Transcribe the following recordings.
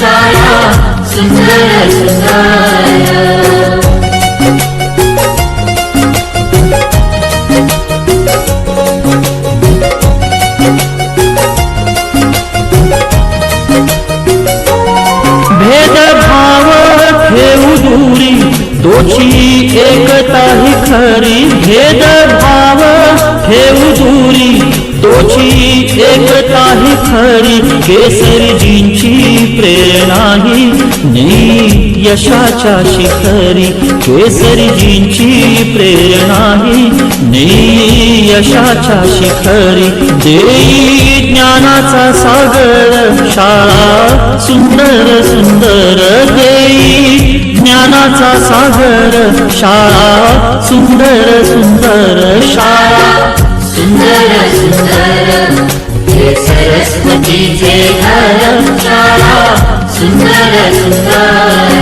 घर सुंदर सुंदर भेदभाव एकता ही खरी भेदभाव ठेवू दूरी तोची एकता ही खरी केसरजींची प्रेरणा ही यशाच्या शिखरी केसरजींची प्रेरणा ही यशाच्या शिखरी देई ज्ञानाचा सागर शाळा सुंदर सुंदर देई. ज्ञानाचा सागर शाळा सुंदर सुंदर शाळा. सुंदर सुंदर हे सरस्वतीचे घर सुंदर सुंदर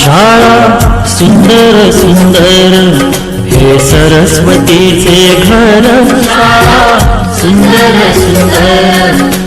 शाळा सुंदर सुंदर हे सरस्वतीचे घर. शाळा सुंदर सुंदर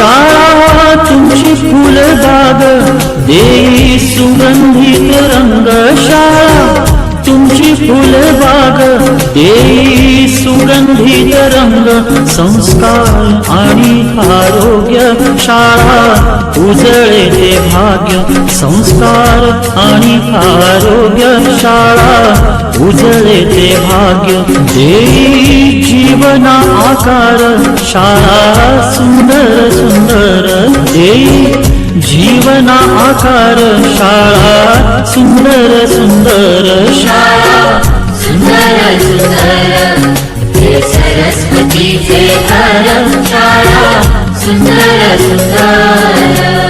शाळा तुमची फुलबाग देई सुगंधित रंग शाळा तुमची फुलबाग देई सुगंधित रंग संस्कार आणि आरोग्य शाळा. उजळे ते भाग्य संस्कार आणि आरोग्य शाळा. उजळे ते भाग्य देई जीवना आकार शाळा ना आकार शाळा सुंदर सुंदर शाळा. सुंदर सुंदर हे सरस्वतीचे घर शाळा. सुंदर सुंदर.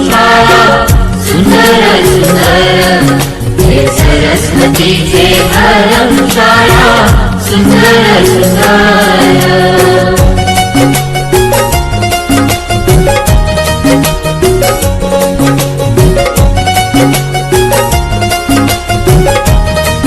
सरस्वती